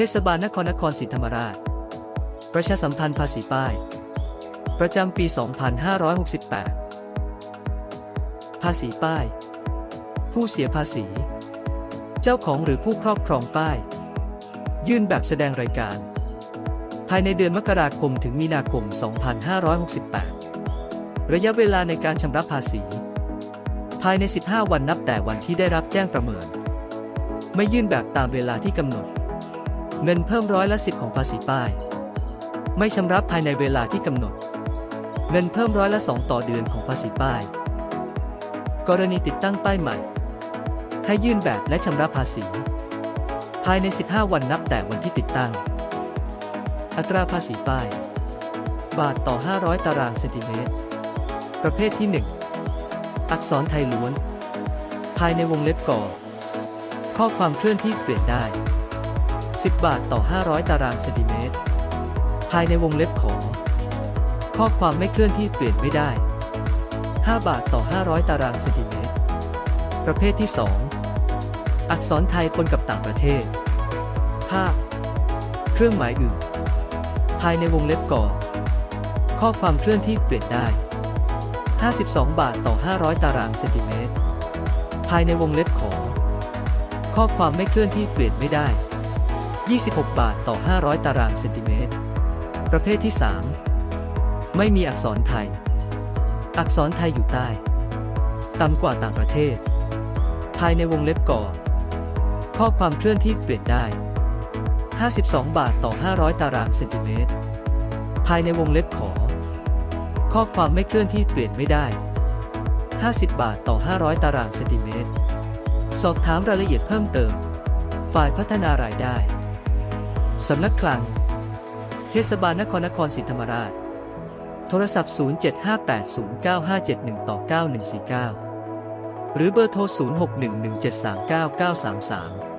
ทศบาลนครนครศรีธรรมราช ประชาสัมพันธ์ภาษีป้าย ประจำปี 2568 ภาษีป้าย ผู้เสียภาษี เจ้าของหรือผู้ครอบครองป้าย ยื่นแบบแสดงรายการ ภายในเดือนมกราคมถึงมีนาคม 2568 ระยะเวลาในการชำระภาษี ภายใน 15 วันนับแต่วันที่ได้รับแจ้งประเมิน ไม่ยื่นแบบตามเวลาที่กำหนด เงินเพิ่มร้อยละสิบของภาษีป้าย ไม่ชำระภายในเวลาที่กำหนด เงินเพิ่มร้อยละสองต่อเดือนของภาษีป้าย กรณีติดตั้งป้ายใหม่ ให้ยื่นแบบและชำระภาษี ภายใน 15 วันนับแต่วันที่ติดตั้ง อัตราภาษีป้าย บาทต่อ 500 ตารางเซนติเมตร ประเภทที่ 1 อักษรไทยล้วน ภายในวงเล็บก่อข้อความเคลื่อนที่เปลี่ยนได้ 10บาทต่อ 500 ตารางเซนติเมตร ภายในวงเล็บขอข้อความไม่เคลื่อนที่เปลี่ยนไม่ได้ 5 บาทต่อ 500 ตารางเซนติเมตร ประเภทที่ 2 อักษรไทยปนกับต่างประเทศ ภาพ เครื่องหมายอื่น ภายในวงเล็บก่อ ข้อความเคลื่อนที่เปลี่ยนได้ 52 บาทต่อ 500 ตารางเซนติเมตร ภายในวงเล็บขอข้อความไม่เคลื่อนที่เปลี่ยนไม่ได้ 26 บาทต่อ 500 ตารางเซนติเมตร ประเภทที่ 3 ไม่มีอักษรไทย อักษรไทยอยู่ใต้ ต่ำกว่าต่างประเทศ ภายในวงเล็บก่อ ข้อความเคลื่อนที่เปลี่ยนได้ 52 บาทต่อ 500 ตารางเซนติเมตร ภายในวงเล็บขอ ข้อความไม่เคลื่อนที่เปลี่ยนไม่ได้ 50 บาทต่อ 500 ตารางเซนติเมตร สอบถามรายละเอียดเพิ่มเติม ฝ่ายพัฒนารายได้ สำนักคลัง เทศบาลนครนครศรีธรรมราช โทรศัพท์ 0758095571ต่อ9149 หรือเบอร์โทร 0611739933